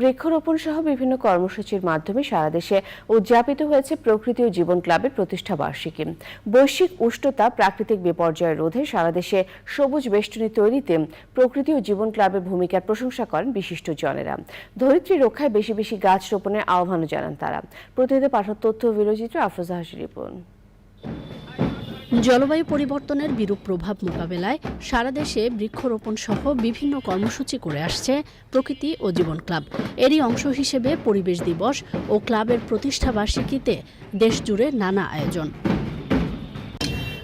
বৃক্ষরোপণ সহ বিভিন্ন কর্মসূচির মাধ্যমে সারা দেশে উদযাপিত হয়েছে প্রকৃতি ও জীবন ক্লাবের প্রতিষ্ঠা বার্ষিকী। বৈশ্বিক উষ্ণতা প্রাকৃতিক বিপর্যয় রোধে সারা দেশে সবুজ বেষ্টনী তৈরিতে প্রকৃতি ও জীবন ক্লাবের ভূমিকার প্রশংসা করেন বিশিষ্ট জনেরা। ধরিত্রী রক্ষায় বেশি বেশি গাছ রোপণের আহ্বানও জানান তারা। প্রতিনিধি পাঠক তথ্য ভিডিওচিত্র আফরোজা হাসি রিপন। জলবায়ু পরিবর্তনের বিরূপ প্রভাব মোকাবেলায় সারা দেশে বৃক্ষরোপণ সহ বিভিন্ন কর্মসূচি করে আসছে প্রকৃতি ও জীবন ক্লাব। এরই অংশ হিসেবে পরিবেশ দিবস ও ক্লাবের প্রতিষ্ঠা বার্ষিকীতে দেশজুড়ে নানা আয়োজন।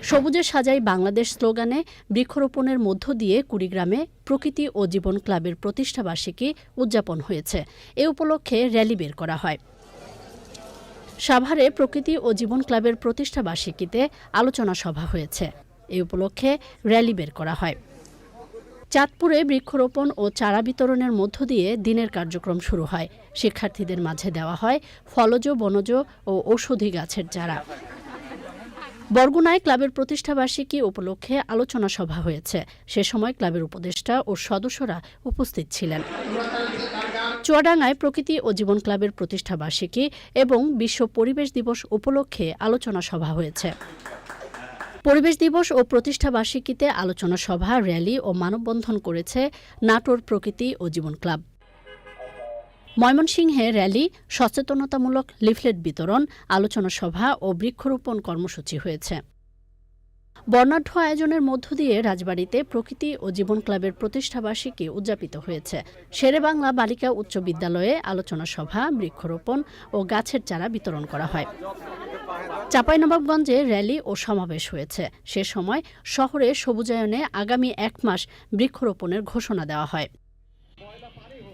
সবুজের সাজাই বাংলাদেশ স্লোগানে বৃক্ষরোপণের মধ্য দিয়ে কুড়িগ্রামে প্রকৃতি ও জীবন ক্লাবের প্রতিষ্ঠাবার্ষিকী উদযাপন হয়েছে। এ উপলক্ষে র্যালি বের করা হয়। সাভারে প্রকৃতি ও জীবন ক্লাবের প্রতিষ্ঠা বার্ষিকীতে আলোচনা সভা হয়েছে। এ উপলক্ষে র্যালি বের করা হয়। চাঁদপুরে বৃক্ষরোপণ ও চারা বিতরণের মধ্য দিয়ে দিনের কার্যক্রম শুরু হয়। শিক্ষার্থীদের মাঝে দেওয়া হয় ফলজ, বনজ ও ঔষধি গাছের চারা। বরগুনায় ক্লাবের প্রতিষ্ঠা বার্ষিকী উপলক্ষে আলোচনা সভা হয়েছে। সে সময় ক্লাবের উপদেষ্টা ও সদস্যরা উপস্থিত ছিলেন। চুয়াডাঙ্গায় প্রকৃতি ও জীবন ক্লাবের প্রতিষ্ঠা বার্ষিকী এবং বিশ্ব পরিবেশ দিবস উপলক্ষে আলোচনা সভা হয়েছে। পরিবেশ দিবস ও প্রতিষ্ঠা বার্ষিকীতে আলোচনা সভা, র্যালি ও মানববন্ধন করেছে নাটোর প্রকৃতি ও জীবন ক্লাব। ময়মনসিংহে র্যালি, সচেতনতামূলক লিফলেট বিতরণ, আলোচনা সভা ও বৃক্ষরোপণ কর্মসূচি হয়েছে। বর্ণাঢ্য আয়োজনের মধ্য দিয়ে রাজবাড়িতে প্রকৃতি ও জীবন ক্লাবের প্রতিষ্ঠাবার্ষিকী উদযাপিত হয়েছে। শেরে বাংলা বালিকা উচ্চ বিদ্যালয়ে আলোচনা সভা, বৃক্ষরোপণ ও গাছের চারা বিতরণ করা হয়। চাঁপাইনবাবগঞ্জে র্যালি ও সমাবেশ হয়েছে। সে সময় শহরে সবুজায়নে আগামী এক মাস বৃক্ষরোপণের ঘোষণা দেওয়া হয়।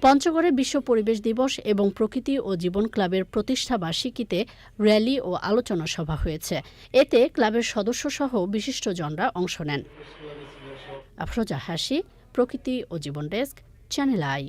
পঞ্চগড়ে বিশ্ব পরিবেশ দিবস এবং প্রকৃতি ও জীবন ক্লাবের প্রতিষ্ঠা বার্ষিকীতে র্যালি ও আলোচনা সভা হয়েছে। এতে ক্লাবের সদস্যসহ বিশিষ্টজনরা অংশ নেন। আফরোজা হাসি, প্রকৃতি ও জীবন ডেস্ক, চ্যানেল আই।